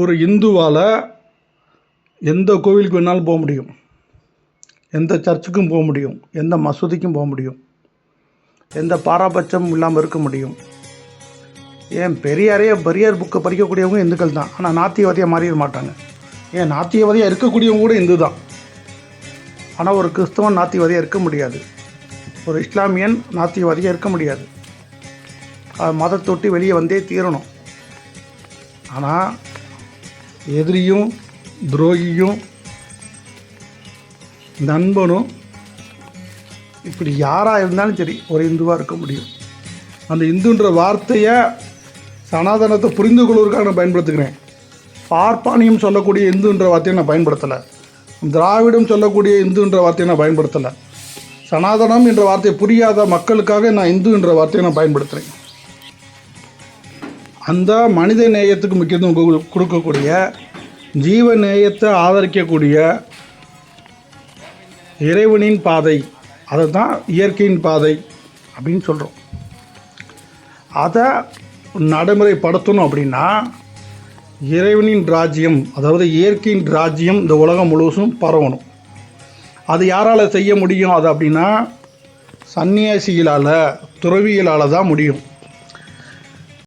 ஒரு இந்துவால் எந்த கோவிலுக்கு வேணாலும் போக முடியும். எந்த சர்ச்சுக்கும் போக முடியும். எந்த மசூதிக்கும் போக முடியும். எந்த பாராபட்சமும் இல்லாமல் இருக்க முடியும். ஏன் பெரியாரே பெரியார் புக்கை படிக்கக்கூடியவங்க இந்துக்கள் தான். ஆனால் நாத்தியவாதியாக மாறிட மாட்டாங்க. ஏன் நாத்தியவாதியாக இருக்கக்கூடியவங்க கூட இந்து தான். ஆனால் ஒரு கிறிஸ்தவன் நாத்தியவாதியாக இருக்க முடியாது. ஒரு இஸ்லாமியன் நாத்தியவாதியாக இருக்க முடியாது. அது வெளியே வந்தே தீரணும். ஆனால் எதிரியும் துரோகியும் நண்பனும் இப்படி யாராக இருந்தாலும் சரி ஒரு இந்துவாக இருக்க முடியும். அந்த இந்துன்ற வார்த்தையை சனாதனத்தை புரிந்து கொள்வதற்காக நான் பயன்படுத்துகிறேன். பார்ப்பானியம் சொல்லக்கூடிய இந்துன்ற வார்த்தையை நான் பயன்படுத்தலை. திராவிடம் சொல்லக்கூடிய இந்துன்ற வார்த்தையை நான் பயன்படுத்தலை. சனாதனம் என்ற வார்த்தை புரியாத மக்களுக்காக நான் இந்து என்ற வார்த்தையை நான் பயன்படுத்துகிறேன் அந்த மனித நேயத்துக்கு முக்கியத்துவம் கொடு- கொடுக்கக்கூடிய ஜீவ நேயத்தை ஆதரிக்கக்கூடிய இறைவனின் பாதை. அதை தான் இயற்கையின் பாதை அப்படின்னு சொல்கிறோம் அதை நடைமுறைப்படுத்தணும் அப்படின்னா இறைவனின் ராஜ்யம் அதாவது இயற்கையின் ராஜ்யம் இந்த உலகம் முழுவதும் பரவணும். அது யாரால் செய்ய முடியும் அது அப்படின்னா சன்னியாசிகளால் துறவிகளால் தான் முடியும்.